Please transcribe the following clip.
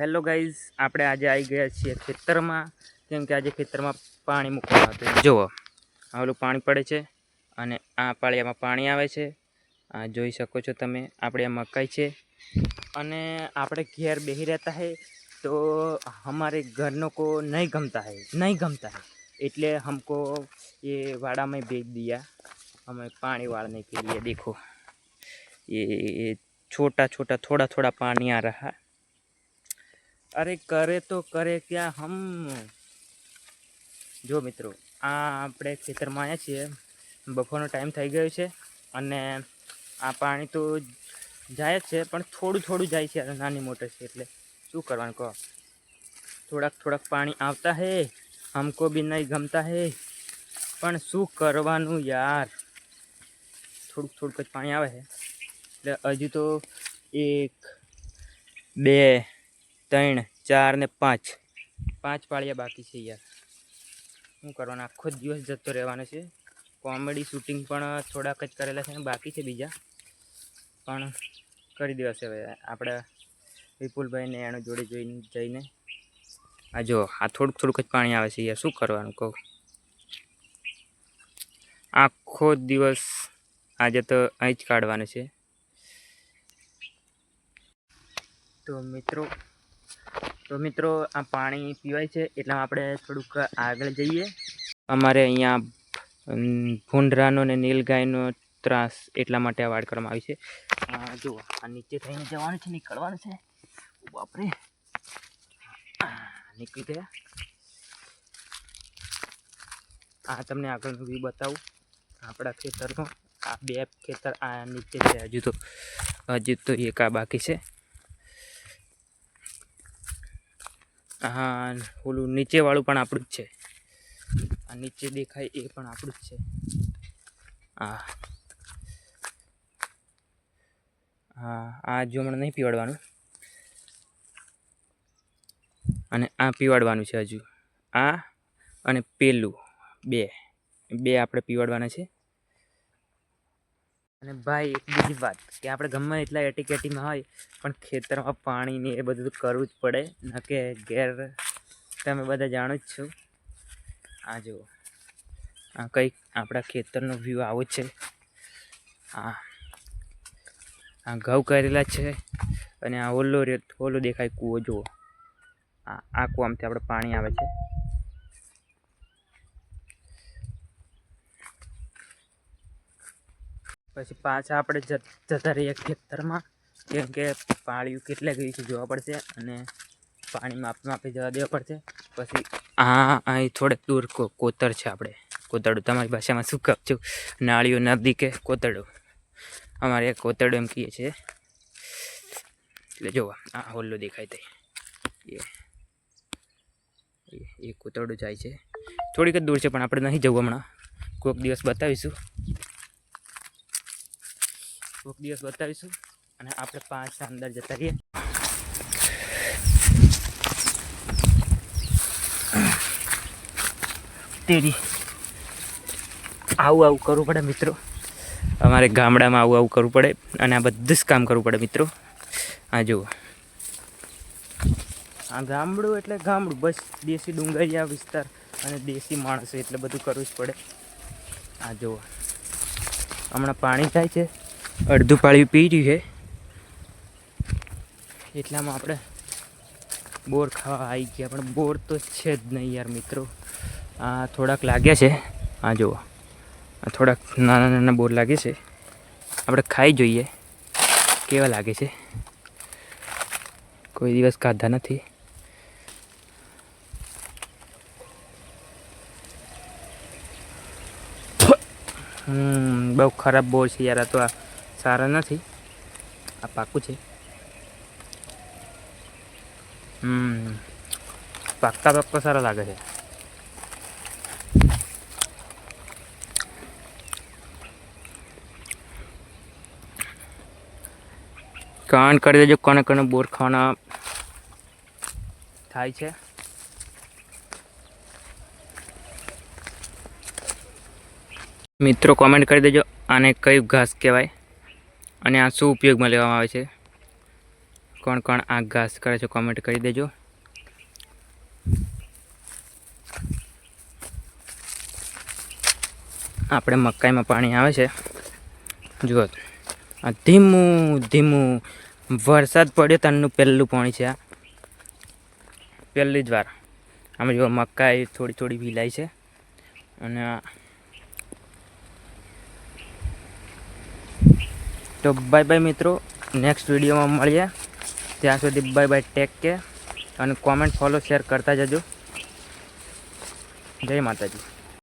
Hello guys, આપણે આજે આવી ગયા છીએ ખેતરમાં, કેમ કે આજે ખેતરમાં પાણી મૂકવાનું હતું. જુઓ, આવેલું પાણી પડે છે અને આ પાળિયામાં પાણી આવે છે. આ જોઈ શકો છો તમે, આપણે આ મકાઈ છે. અને આપણે ઘેર બેહી રહેતા હે, તો અમારે ઘરનો કો નહીં ગમતા હે, નહીં ગમતા હે. એટલે હમકો એ વાડામાં ભેજ દિયા. અમે પાણી વાળને કે લીએ દેખો, એ છોટા છોટા થોડા થોડા પાણી આ રહ્યા અરે કરે તો કરે ક્યાં હમ. જો મિત્રો, આ આપણે ખેતરમાં આવ્યા છીએ. બપોરનો ટાઈમ થઈ ગયો છે અને આ પાણી તો જાય જ છે, પણ થોડું થોડું જાય છે. નાની મોટર છે એટલે શું કરવાનું કહો? થોડાક થોડાક પાણી આવતા હે, હમકો બી નહીં ગમતા હે. પણ શું કરવાનું યાર? થોડુંક થોડુંક જ પાણી આવે છે. એટલે હજુ તો એક, બે ત્રણ, ચાર ને પાંચ. પાંચ પાળિયા બાકી છે યાર. શું કરવાનું? આખો દિવસ જતો રહેવાનો છે. કોમેડી શૂટિંગ પણ થોડાક જ કરેલા છે અને બાકી છે બીજા. પણ કરી દેવાશે હવે. આપણે વિપુલભાઈને એનું જોડે જોઈને, જઈને. આ જો, આ થોડુંક થોડુંક જ પાણી આવે છે યાર. શું કરવાનું? કહું. આખો દિવસ આજે તો અહીં જ કાઢવાનું છે. તો મિત્રો તો મિત્રો, આ પાણી પીવાય છે, એટલે આપણે થોડુંક આગળ જઈએ. અમારે અહીંયા ભૂંડરાનો ને નીલગાયનો ત્રાસ એટલા માટે આ વાડ કરવામાં આવી છે. જુઓ આ નીચે થઈને જવાનું છે, નીકળવાનું છે. બાપરે. નીકળી ગયા. આ તમને આગળનું વ્યૂ બતાવું. આપણા ખેતરનો આ બે ખેતર આ નીચે છે, હજુ તો હજુ તો એક આ બાકી છે. હા ઓલું નીચેવાળું પણ આપણું જ છે. આ નીચે દેખાય એ પણ આપણું જ છે. હા હા, આ હજુ હમણાં નહીં પીવાડવાનું. અને આ પીવાડવાનું છે હજુ. આ અને પેલું, બે. બે આપણે પીવાડવાના છે. અને ભાઈ, એક બીજી વાત કે આપણે ગમે એટલા એટીકેટીમાં હોય, પણ ખેતરમાં પાણીને એ બધું કરવું જ પડે. ન કે ઘેર તમે બધા જાણો જ છો. આ જુઓ. આ કંઈક આપણા ખેતરનો વ્યૂ આવો છે. આ આ ઘઉં કરેલા છે અને આ ઓલો ઓલો દેખાય કૂવો, જુઓ. આ આ કૂવામાંથી આપણે પાણી આવે છે. પછી પાછા આપણે જત- રહીએ ખેતરમાં. કેમ કે પાળિયું કેટલે ગયું છે જોવા પડશે અને પાણી માપી માપી જવા દેવા પડશે. પછી આ અહીં થોડેક દૂર કોતર છે આપણે. કોતરડું, તમારી ભાષામાં શું કહું છું? નાળીઓ નદી કે કોતરડું. અમારે કોતરડું એમ કહીએ છીએ. એટલે જોવા, આ હોલ્લો દેખાય તે એ કોતરડું જાય છે. થોડીક જ દૂર છે, પણ આપણે નહીં જવું હમણાં. કોઈક દિવસ બતાવીશું. કોઈક દિવસ બતાવીશું અને આપણે પાંચ અંદર જતા રહીએ. તેરી આવું આવું કરવું પડે મિત્રો. અમારે ગામડામાં આવું આવું કરવું પડે અને આ બધું જ કામ કરવું પડે મિત્રો. આ જુઓ. આ ગામડું એટલે ગામડું, બસ દેશી ડુંગરિયા વિસ્તાર અને દેશી માણસો એટલે બધું કરવું જ પડે. આ જુઓ. હમણાં પાણી થાય છે. અડધું પાણી પી રહ્યું છે. એટલામાં આપણે બોર ખાવા આવી ગયા, પણ બોર તો છે જ નહીં યાર મિત્રો. આ થોડાક લાગ્યા છે. આ જુઓ. આ થોડાક નાના નાના બોર લાગે છે. આપણે ખાઈ જોઈએ. કેવા લાગે છે? કોઈ દિવસ ખાધા નથી. બહુ ખરાબ બોર છે યાર, આ તો આ સારા નથી. આ પાકું છે. હમ, પાકતા પાકતા સારા લાગે છે. કમેન્ટ કરી દેજો, કોને કોને બોર ખાવાના થાય છે. મિત્રો કોમેન્ટ કરી દેજો, આને કયું ઘાસ કહેવાય? અને આ શું ઉપયોગમાં લેવામાં આવે છે? કોણ કોણ આ ઘાસ કરે છે કોમેન્ટ કરી દેજો. આપણે મકાઈમાં પાણી આવે છે. જુઓ. આ ધીમું ધીમું વરસાદ પડ્યો તારનું પહેલું પાણી છે આ. પહેલી જ વાર. આમાં જુઓ, મકાઈ થોડી થોડી વિલાઈ છે. અને તો બાય બાય મિત્રો નેક્સ્ટ વિડીયોમાં મળીએ. ત્યાં સુધી બાય બાય ટેક કે અને કોમેન્ટ ફોલો શેર કરતા જજો. જય માતાજી.